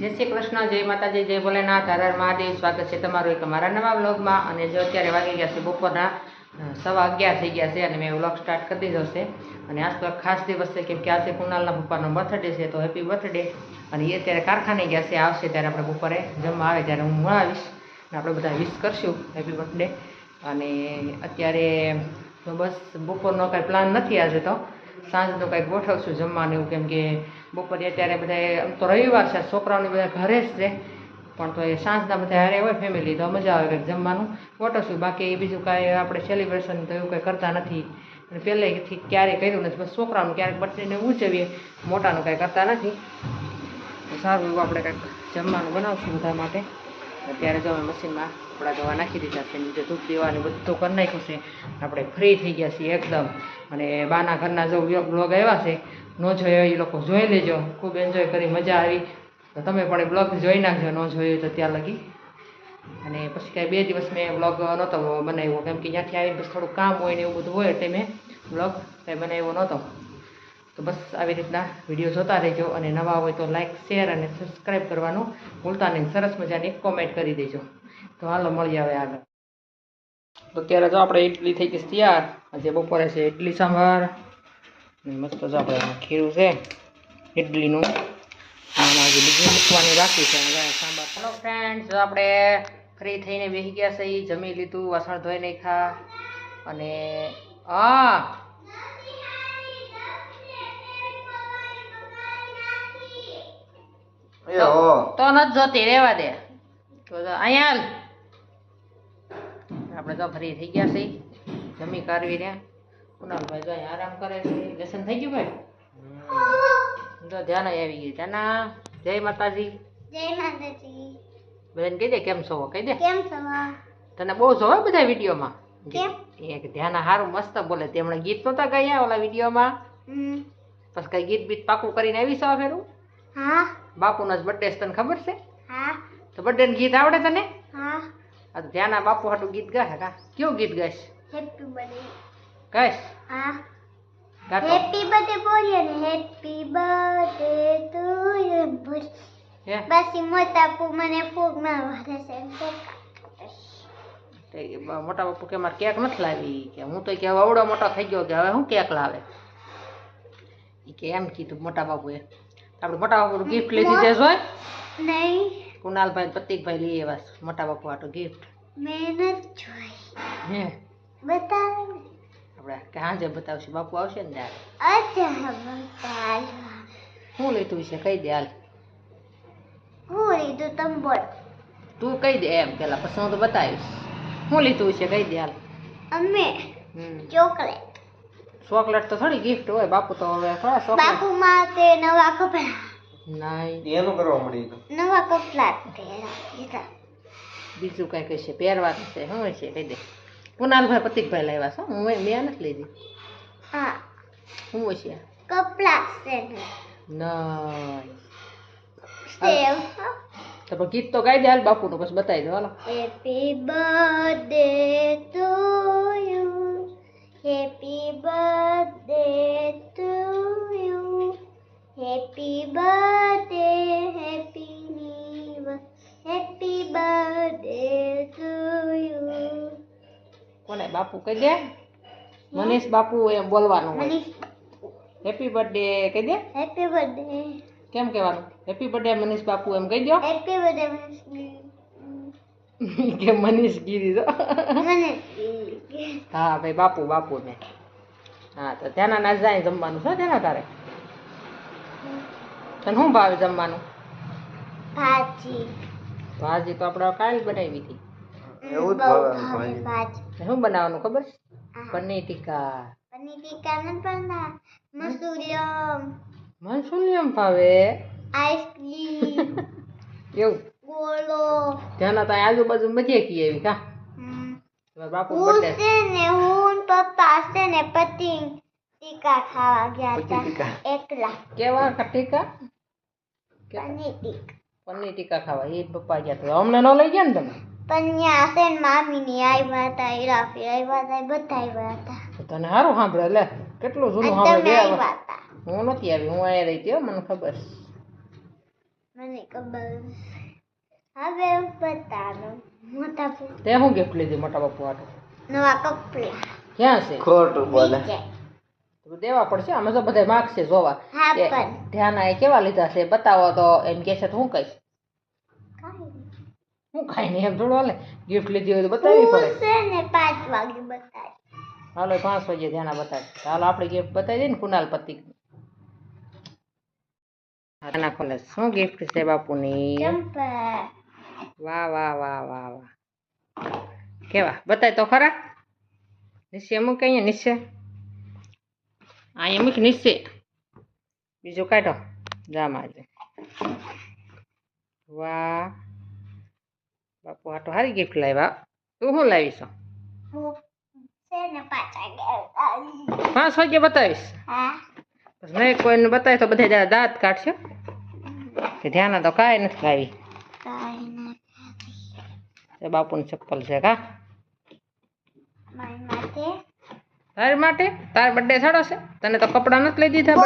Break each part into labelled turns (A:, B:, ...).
A: કૃષ્ણ, જય માતાજી, જય ભોલેનાથ, હર હર મહાદેવ. સ્વાગત છે તમારું એક અમારા નવા વ્લોગમાં. અને જો અત્યારે વાગી ગયા છે બપોરના સવા અગિયાર થઈ ગયા છે અને મેં વ્લોગ સ્ટાર્ટ કરી દીધો છે. અને આજ તો ખાસ દિવસ છે, કેમ કે આજે કુનાલના પપ્પાનો બર્થડે છે, તો હેપી બર્થડે. અને એ અત્યારે કારખાને ગયા છે, આવશે ત્યારે આપણે બપોરે જમવા આવે ત્યારે હું મળાવીશ અને આપણે બધા વિશ કરશું હેપી બર્થડે. અને અત્યારે બસ બપોરનો કાંઈ પ્લાન નથી આજે તો. સાંજનું કંઈક ગોઠવશું જમવાનું એવું, કેમ કે બપોરે અત્યારે બધા આમ તો રવિવાર છે, છોકરાઓને બધા ઘરે જ છે. પણ તો એ સાંજના બધા હારે હોય ફેમિલી તો મજા આવે કંઈક જમવાનું. ગોઠવશું, બાકી બીજું કાંઈ આપણે સેલિબ્રેશન તો એવું કંઈ કરતા નથી. અને પહેલેથી ક્યારેય કર્યું નથી, બસ છોકરાઓને ક્યારેક બર્થડેને ઉજવીએ, મોટાનું કાંઈ કરતા નથી. સારું એવું આપણે કંઈક જમવાનું બનાવશું બધા માટે. અત્યારે જો મશીનમાં કપડાં ધોવા નાખી દીધા છે, નીચે ધૂપ દેવાનું બધું કરી નાખ્યું છે. આપણે ફ્રી થઈ ગયા છીએ એકદમ. અને બાના ઘરના જો બ્લોગ આવ્યા છે, ન જોયો એ લોકો જોઈ લેજો. ખૂબ એન્જોય કરી, મજા આવી. તો તમે પણ એ બ્લોગ જોઈ નાખજો, ન જોયો તો ત્યાં લગી. અને પછી કાંઈ બે દિવસ મેં બ્લોગ નહોતો બનાવ્યો, કેમ કે ત્યાંથી આવીને પછી થોડું કામ હોય ને એવું બધું હોય એટલે મેં બ્લોગ કાંઈ બનાવ્યો નહોતો. તો બસ આવી રીતના વીડિયો જોતા રહેજો અને નવા હોય તો લાઇક શેર અને સબસ્ક્રાઈબ કરવાનું ભૂલતા નહીં. સરસ મજાની કોમેન્ટ કરી દેજો. તો હાલો મળી આવે આગળ. તો અત્યારે જો આપણે ઇડલી થઈ ગઈ તૈયાર. આજે બપોરે છે ઇડલી સાંભાર. મસ્ત જો આપણે ખીરું છે ઇડલીનું મૂકવાની રાખી છે. સાંભાર. હેલો ફ્રેન્ડ્સ જો આપણે ફ્રી થઈને બેસી ગયા છે જમી લીધું, વાસણ ધોઈ નાખ્યા. અને, હા તો નથી જોતી રેવા દે. અહીંયા આપણે તો ફ્રી થઈ ગયા છે જમી કાઢવી રહ્યા. કુનાલભાઈ જો આરામ કરે છે. વ્યસન થઈ ગયું ભાઈ? જો ધ્યાન આવી ગઈ. ધ્યાના. જય માતાજી.
B: જય માતાજી.
A: બધાને કહી દે કેમ છો? કહી દે.
B: કેમ છો?
A: તને બહુ જોવે બધા વિડીયોમાં.
B: કેમ?
A: એક ધ્યાન સારું મસ્ત બોલે. તેમણે ગીત નહોતા ગાયા ઓલા વિડીયોમાં?
B: હમ.
A: પછી કઈ ગીત બીત પાકું કરીને આવી છો ફેરું?
B: હા.
A: બાપુનો જ બર્થડે તને ખબર છે?
B: હા.
A: તો બર્થડે ગીત આવડે તને?
B: હા.
A: આ તો ધ્યાના બાપુ હાટું ગીત ગાય કા? કયું ગીત ગાઈશ
B: હેપી બર્થડે
A: ગાઈશ?
B: હા. હેપી બર્થડે બોલીએ ને. હેપી બર્થડે ટુ યુ બોલ. બસ મોટા બાપુ મને ફૂગમાં વારે છે
A: મોટા બાપુ કે મારે કેક નથી લાવી કે હું તો કે હવે અવડો મોટો થઈ ગયો કે હવે હું કેક લાવે? એ કે એમ કીધું મોટા બાપુએ. આપણે મોટા બાપુ ગિફ્ટ લીધી દેજો હોય.
B: નહીં.
A: કુનાલભાઈ પ્રતિકભાઈ લઈ આવ્યા મોટા બાપુ આટો ગિફ્ટ
B: મેં નથી જોઈ.
A: હે.
B: બતાવે.
A: આપણે કે હાજે બતાવશું બાપુ આવશે ને ત્યારે? શું લીધું છે કહી દે હાલ.
B: હું લીધું તમ બોલ.
A: તું કહી દે એમ પેલા પછી હું તો બતાવીશ. શું લીધું છે કહી દે હાલ.
B: અમે ચોકલેટ.
A: ચોકલેટ તો થોડી ગિફ્ટ હોય બાપુ તો હવે થોડા ચોકલેટ.
B: બાપુ માટે નવા કપડા.
A: નહીં.
C: એનું કરવા મળી તો.
B: નવા કપડા પહેરા બીજું
A: બીજું કાંઈ કહેશે પહેરવાનું છે શું છે કહી દે. કુનાલભાઈ પ્રતિકભાઈ લાવ્યા છો હું મેં નથી લીધી.
B: હા.
A: શું છે?
B: કપડા છે ને.
A: તો પણ ગીત તો ગાઈ દે હાલ બાપુનું પછી બતાવી દો હાલો.
B: Happy birthday to you happy birthday to you happy birthday happy Neev happy birthday to you
A: કોને બાપુ કહી દે મનીષ બાપુ એમ બોલવાનું હોય
B: મનીષ
A: હેપી બર્થડે કહી દે
B: હેપી બર્થડે
A: કેમ કહેવાનું હેપી બર્થડે મનીષ બાપુ એમ કહી દો
B: હેપી બર્થડે
A: કે મનીષ ગીરી દો
B: મને
A: હા ભાઈ બાપુ બાપુ ને. હા તો ત્યાંના ના જાય જમવાનું. છે તેના તારે? તને શું ભાવે જમવાનું?
B: ભાજી.
A: ભાજી તો આપણે કાલ બનાવી હતી.
C: એવું જ ભાવે
B: ભાવે
C: ભાજી.
B: ભાજી
A: શું બનાવવાનું ખબર? છે? પનીર ટીકા.
B: પનીર ટીકા ન બનતા મસૂરિયમ.
A: મનસુલિયમ ભાવે?
B: આઈસ્ક્રીમ.
A: એવું?
B: ગોળો.
A: ત્યાંના તો આજુબાજુ મજા કી આવી કા? બાપુ
B: હું
A: બર્થડે.
B: છે ને હું ને પપ્પા છે ને પતિંગ ટીકા ખાવા ગયા. હતા એકલા.
A: કેવા ટીકા?
B: પનીર ટીકા.
A: પનીર ટીકા ખાવા એ પપ્પા ગયા તો. અમને ન લઈ ગયા ને તમે?
B: પણ ત્યાં છે ને મામીની આવ્યા હતા ઈરાફી આવ્યા હતા બધા આવ્યા હતા
A: તને સારું સાંભળે લે કેટલું જૂનું સાંભળે
B: હતા
A: હું નથી આવી હું અહીંયા રહી હતી હો, મને ખબર.
B: મને ખબર હવે બતાવો
A: તે શું ગિફ્ટ લીધી મોટા બાપુ આટો
B: નવા કપડા.
A: ક્યાં છે?
C: ખોટું બોલે.
A: તો દેવા પડશે અમે તો બધા માગશે જોવા.
B: હા
A: ધ્યાન આ કેવા લીધા છે? બતાવો તો એમ કે છે તો હું કહીશ? હું કઈ નહીં એમ થોડું હાલે. ગિફ્ટ લીધી હોય તો બતાવી પડે.
B: હું પાંચ વાગે બતાવી
A: હાલો પાંચ વાગે ધ્યાન બતાવી હાલો આપણે ગિફ્ટ બતાવી દઈએ ને કુનાલ પતિ શું ગિફ્ટ છે બાપુની? વાહ વાહ વાહ વાહ વાહ. કેવા? બતાય તો ખરા? નિશ્ચય મૂકે અહીંયા નિશ્ચય. અહીંયા મૂક નિશ્ચય. બીજું કાઢો. જામાં આજે. વાહ. બાપુ તો સારી ગિફ્ટ લાવ્યા. તું શું લાવીશ?
B: હું છે પાંચ વાગે
A: બતાવીશ. નહીં કોઈને બતાવી તો બધા દાંત કાઢશે. ધ્યાન તો કાંઈ નથી લાવી. એ બાપુની ચપ્પલ છે કા? તારી માટે? તાર બર્થડે સાડો છે? તને તો કપડાં નથી લઈ દીધા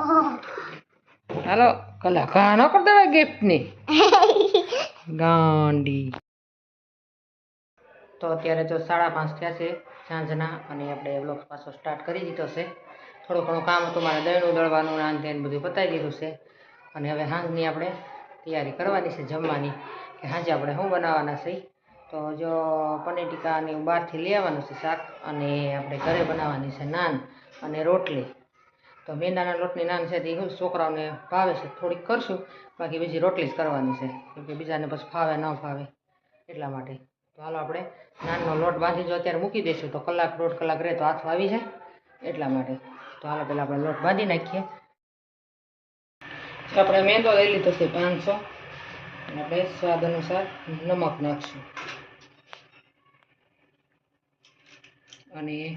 B: ઓહ.
A: હાલો કલા ઘા ન કરી દેવાય ગિફ્ટની ગાંડી. તો અત્યારે જો સાડા પાંચ થયા છે સાંજના અને આપણે વ્લોગ પાછો સ્ટાર્ટ કરી દીધો છે. થોડું ઘણું કામ હતું મારે દહીણું દળવાનું આન તેને બધું પતાવી દીધું છે. અને હવે સાંજની આપણે તૈયારી કરવાની છે જમવાની. કે સાંજે આપણે શું બનાવવાના છે? તો જો પનીર ટીકા અને એવું બહારથી લઈ આવવાનું છે શાક અને આપણે ઘરે બનાવવાની છે નાન અને રોટલી. તો મેંદાના લોટની નાન છે તે છોકરાઓને ભાવે છે, થોડીક કરશું. બાકી બીજી રોટલી જ કરવાની છે કેમ કે બીજાને પછી ફાવે, ન ફાવે એટલા માટે. તો હાલો આપણે નાનનો લોટ બાંધી જો અત્યારે મૂકી દઈશું, તો કલાક દોઢ કલાક રહે તો હાથ આવી જાય એટલા માટે. તો હાલો પહેલાં આપણે લોટ બાંધી નાખીએ. આપણે મેંદો લઈ લીધો છે પાંચસો. અને આપણે સ્વાદ અનુસાર નમક નાખશું. અને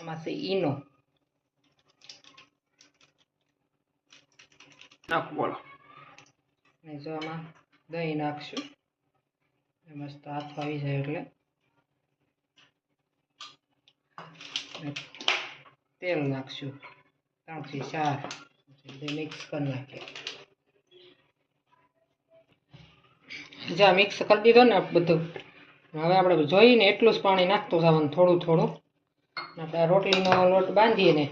A: આમાં છે ઈનો.
C: નાખ
A: અને જો આમાં દહીં નાખશું. મસ્ત હાથ આવી જાય એટલે. તેલ નાખશું. ત્રણથી ચાર. મિક્સ કરી નાખીએ. જા મિક્સ કરી દીધો ને બધું. હવે આપણે જોઈને એટલું જ પાણી નાખતું જવાનું, થોડું થોડું. આપણે રોટલીનો લોટ બાંધીએ ને,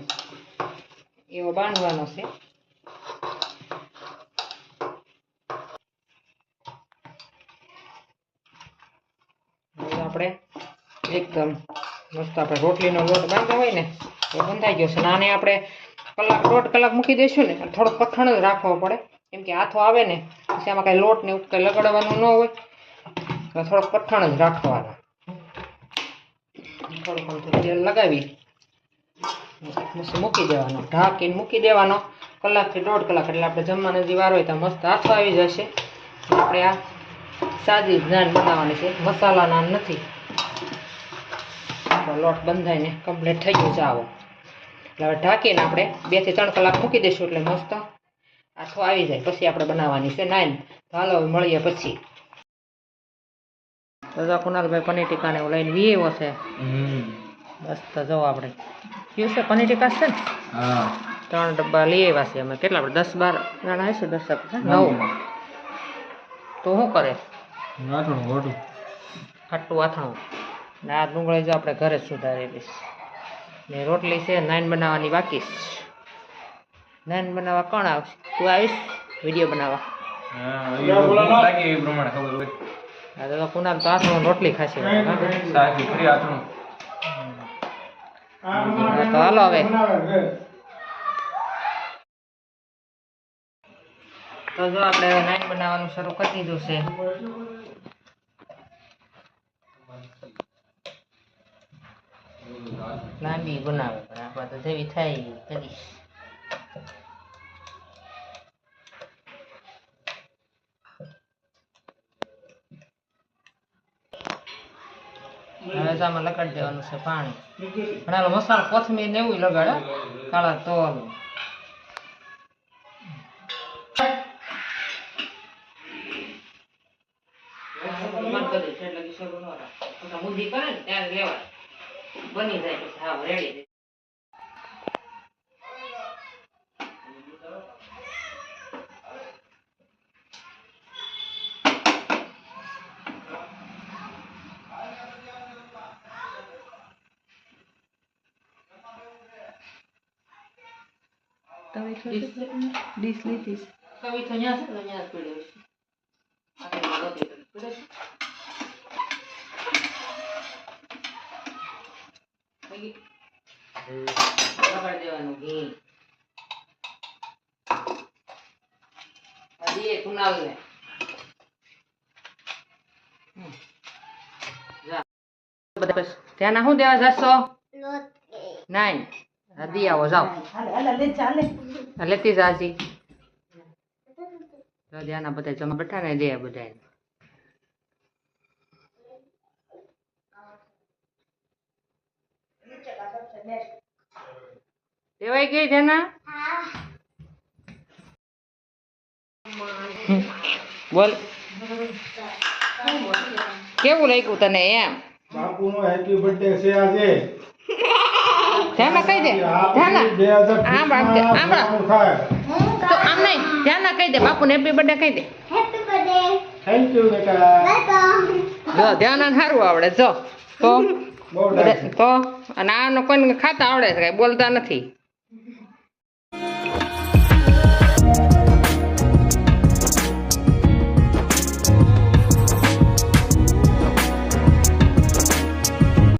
A: એવો બાંધવાનો છે. આપણે એકદમ મસ્ત આપણે રોટલીનો લોટ બાંધ્યો હોય ને, એ બંધાઈ ગયો છે. અને આપણે કલાક, દોઢ કલાક મૂકી દઈશું ને, થોડોક કઠણ જ રાખવો પડે. કેમ કે હાથો આવે ને, પછી આમાં કાંઈ લોટ ને એવું કંઈ લગાડવાનું ન હોય, તો થોડોક કઠણ જ રાખવાના. થોડુંક આમ તેલ લગાવી મૂકી દેવાનો, ઢાંકીને મૂકી દેવાનો. કલાકથી દોઢ કલાક, એટલે આપણે જમવાનો જે વાર હોય તો મસ્ત હાથો આવી જશે. આપણે આ સાદી નાન બનાવવાની છે, મસાલા નથી. લોટ બંધાઈને કમ્પ્લીટ થઈ ગયું આવો. એટલે હવે ઢાંકીને આપણે બેથી ત્રણ કલાક મૂકી દઈશું, એટલે મસ્ત આથો આવી જાય પછી આપણે બનાવવાની છે. નાઇન તો હાલો મળીએ પછી. દાદા કુનાલભાઈ પનીર ટીકાને એવું લઈને વી એવો છે. તો જો આપણે. કયું છે? પનીર ટીકા છે ને? ત્રણ ડબ્બા લઈ આવ્યા છે અમે. કેટલા આપણે દસ બાર જણા હશે? દસ નવ. તો શું કરે? ખાટું આથણું ને આ ડુંગળી જો આપણે ઘરે જ સુધારી ને રોટલી છે નાઇન બનાવવાની બાકી છે. નાન બનાવવા કોણ આવશે? તું આવીશ? વીડિયો બનાવવા.
C: હા
A: તો આથણું રોટલી ખાશે.
C: સાચી ફરી આટલું
A: હા, તો હાલો હવે. તો જો આપણે હવે નાન બનાવવાનું શરૂ કરી દીધું છે. લાંબી બનાવે પણ આપણે તો જેવી થાય કરીશ. આમાં લગાડી દેવાનું છે પાણી. પણ લોકો મસાલો કોથમીર ને એવું લગાડે. કાળા તોલ મુદ્દી કરે ને ત્યારે લેવાય. બની જાય હા રેડી.
D: ડીશ લીધી
A: કવિ તો ન્યા છે ને ન્યા જ પડ્યો છે આગળ રોટી પડે છે? વગાડી દેવાનું ઘી આ દઈએ કુનાલને. બધા બસ ત્યાં શું દેવા જશો
B: લોટ
A: નાઈન દી આવો જાઓ
D: હાલે હાલે લે ચાલે
A: લેતી જાજી તો બધા જમા બેઠા ને દે બધા દેવાઈ ગઈ જેના
B: હા
A: બોલ. કેવું લાગ્યું તને એમ?
E: બાપુનો હેપી બર્થડે છે આજે.
A: ધ્યાના કહી દે. ધ્યાન આમ રાખજે, આમ રાખ. તો આમ નહીં ધ્યાના કહી દે. બાપુને હેપી બર્થડે કહી દે.
B: હેપી બર્થડે
E: થેન્ક યુ બેટા.
B: વેલકમ
A: જો ધ્યાના સારું આવડે. જો તો તો અને આનો કોઈને ખાતા આવડે છે કઈ બોલતા નથી.